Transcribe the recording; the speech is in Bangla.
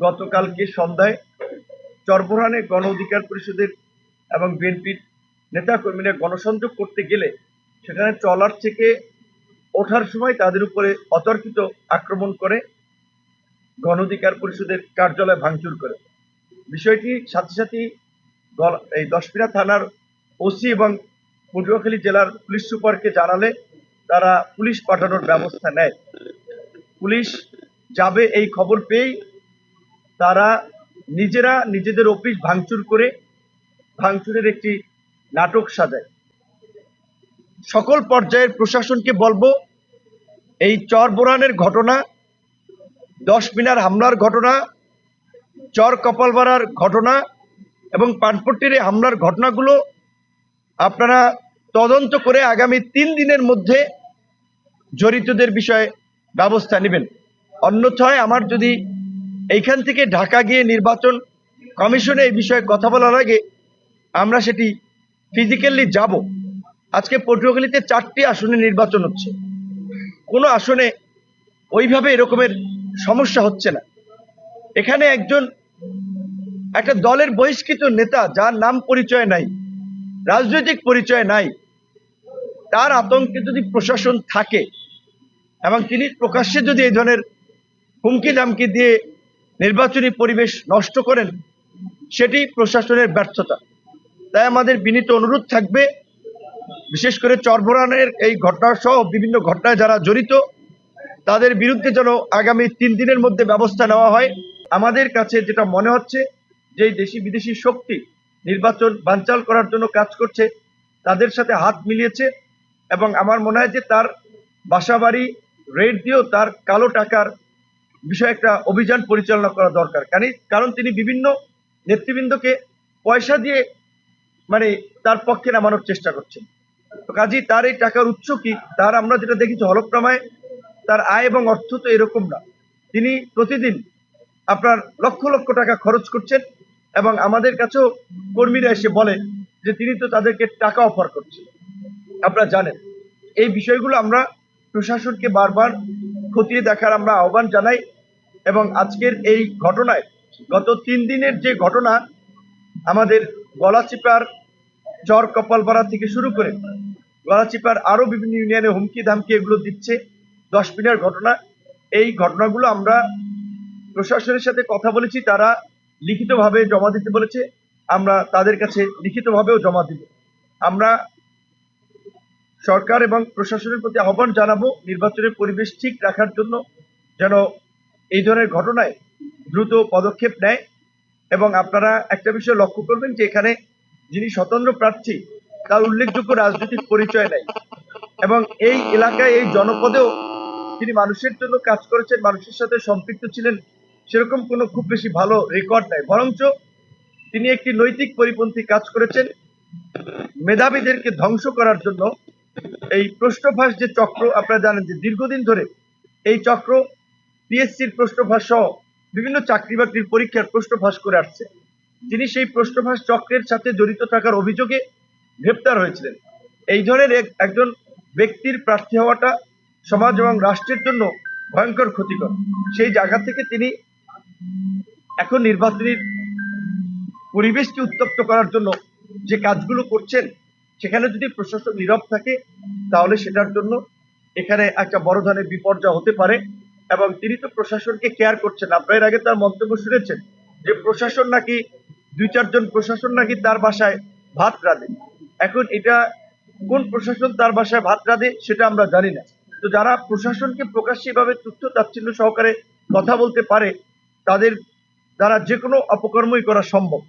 গতকালকে সন্ধ্যায় চরবরানে গণ অধিকার পরিষদের এবং বিএনপির নেতাকর্মীরা গণসংযোগ করতে গেলে সেখানে ট্রলার থেকে ওঠার সময় তাদের উপরে অতর্কিত আক্রমণ করে গণ অধিকার পরিষদের কার্যালয় ভাঙচুর করে। বিষয়টি সাথে সাথে এই দশপিনা থানার ওসি এবং পটুয়াখালী জেলার পুলিশ সুপারকে জানালে তারা পুলিশ পাঠানোর ব্যবস্থা নেয়। পুলিশ যাবে এই খবর পেয়েই তারা নিজেরা নিজেদের অফিস ভাঙচুর করে ভাঙচুরের একটি নাটক সাজায়। সকল পর্যায়ের প্রশাসনকে বলব, এই চর বোরানের ঘটনা, দশ মিনার হামলার ঘটনা, চর কপালবাড়ার ঘটনা এবং পানপট্টির হামলার ঘটনাগুলো আপনারা তদন্ত করে আগামী তিন দিনের মধ্যে জড়িতদের বিষয়ে ব্যবস্থা নেবেন। অন্যথায় আমার যদি এইখান থেকে ঢাকা গিয়ে নির্বাচন কমিশনে এই বিষয়ে কথা বলার আগে আমরা সেটি ফিজিক্যালি যাব। আজকে পটুয়াখালীতে চারটি আসনে নির্বাচন হচ্ছে। কোনো আসনে ওইভাবে এরকমের সমস্যা হচ্ছে না। এখানে একজন একটা দলের বহিষ্কৃত নেতা যার নাম পরিচয় নাই, রাজনৈতিক পরিচয় নাই, তার আতঙ্কে যদি প্রশাসন থাকে এবং তিনি প্রকাশ্যে যদি এই ধরনের হুমকি দামকি দিয়ে নির্বাচনী পরিবেশ নষ্ট করেন, সেটি প্রশাসনের ব্যর্থতা। তাই আমাদের বিনীত অনুরোধ থাকবে, বিশেষ করে চরবরানের এই ঘটনা সহ বিভিন্ন ঘটনায় যারা জড়িত, তাদের বিরুদ্ধে যেন আগামী তিন দিনের মধ্যে ব্যবস্থা নেওয়া হয়। আমাদের কাছে যেটা মনে হচ্ছে যে দেশি বিদেশি শক্তি নির্বাচন বানচাল করার জন্য কাজ করছে, তাদের সাথে হাত মিলিয়েছে এবং আমার মনে হয় যে তার বাসাবাড়ি, রেড দিয়েও তার কালো টাকার বিষয়ে একটা অভিযান পরিচালনা করা দরকার। কারণ তিনি বিভিন্ন নেতৃবৃন্দকে পয়সা দিয়ে মানে তার পক্ষে নামানোর চেষ্টা করছেন। তো কাজী, তার এই টাকার উৎস কি? তার আমরা যেটা দেখেছি হলফনামায় তার আয় এবং অর্থ তো এরকম না। তিনি প্রতিদিন আপনার লক্ষ লক্ষ টাকা খরচ করছেন এবং আমাদের কাছেও কর্মীরা এসে বলে যে তিনি তো তাদেরকে টাকা অফার করছেন। আপনারা জানেন। এই বিষয়গুলো আমরা প্রশাসনকে বারবার খতিয়ে দেখার আমরা আহ্বান জানাই। এবং আজকের এই ঘটনায় গত তিন দিনের যে ঘটনা, আমাদের গলাচিপার চর কপালপাড়া থেকে শুরু করে গলাচিপার আরও বিভিন্ন ইউনিয়নে হুমকি ধামকি এগুলো দিচ্ছে। দশ মিনিটের ঘটনা। এই ঘটনাগুলো আমরা প্রশাসনের সাথে কথা বলেছি, তারা লিখিতভাবে জমা দিতে বলেছে। আমরা তাদের কাছে লিখিতভাবেও জমা দিব। আমরা সরকার এবং প্রশাসনের প্রতি আহ্বান জানাব, নির্বাচনের পরিবেশ ঠিক রাখার জন্য যেন এই ধরনের ঘটনায় দ্রুত পদক্ষেপ নেয় এবং আপনারা একটা বিষয় লক্ষ্য করবেন যে এখানে যিনি স্বতন্ত্র প্রার্থী, তার উল্লেখযোগ্য রাজনৈতিক পরিচয় নাই এবং এই এলাকায়, এই জনপদেও তিনি মানুষের জন্য কাজ করেছেন, মানুষের সাথে সম্পৃক্ত ছিলেন, সেরকম কোনো খুব বেশি ভালো রেকর্ড নাই। বরঞ্চ তিনি একটি নৈতিক পরিপন্থী কাজ করেছেন। মেধাবীদেরকে ধ্বংস করার জন্য এই প্রশ্নভাস যে চক্র, আপনারা জানেন যে দীর্ঘদিন ধরে এই চক্র পিএসসির প্রশ্নভাস সহ বিভিন্ন চাকরি বাকরির পরীক্ষার প্রশ্নভাস করে আসছে। তিনি সেই প্রশ্নভাস চক্রের সাথে জড়িত থাকার অভিযোগে গ্রেপ্তার হয়েছিলেন। এই ধরনের এক- একজন ব্যক্তির প্রার্থী হওয়াটা সমাজ এবং রাষ্ট্রের জন্য ভয়ঙ্কর ক্ষতিকর। সেই জায়গা থেকে তিনি এখন নির্বাচনী পরিবেশকে উত্তপ্ত করার জন্য যে কাজগুলো করছেন, সেখানে যদি প্রশাসন নীরব থাকে, তাহলে সেটার জন্য এখানে একটা বড় ধরনের বিপর্যয় হতে পারে। এবং তিনি তো প্রশাসনকে কেয়ার করছেন। আপনার আগে তার মন্তব্য শুনেছেন যে প্রশাসন নাকি দুই চারজন প্রশাসন নাকি তার বাসায় ভাত রাঁধে। এখন এটা কোন প্রশাসন তার বাসায় ভাত রাঁধে সেটা আমরা জানি না। তো যারা প্রশাসনকে প্রকাশ্যে এভাবে তুচ্ছ তাচ্ছিল্য সহকারে কথা বলতে পারে, তাদের দ্বারা যে কোনো অপকর্মই করা সম্ভব।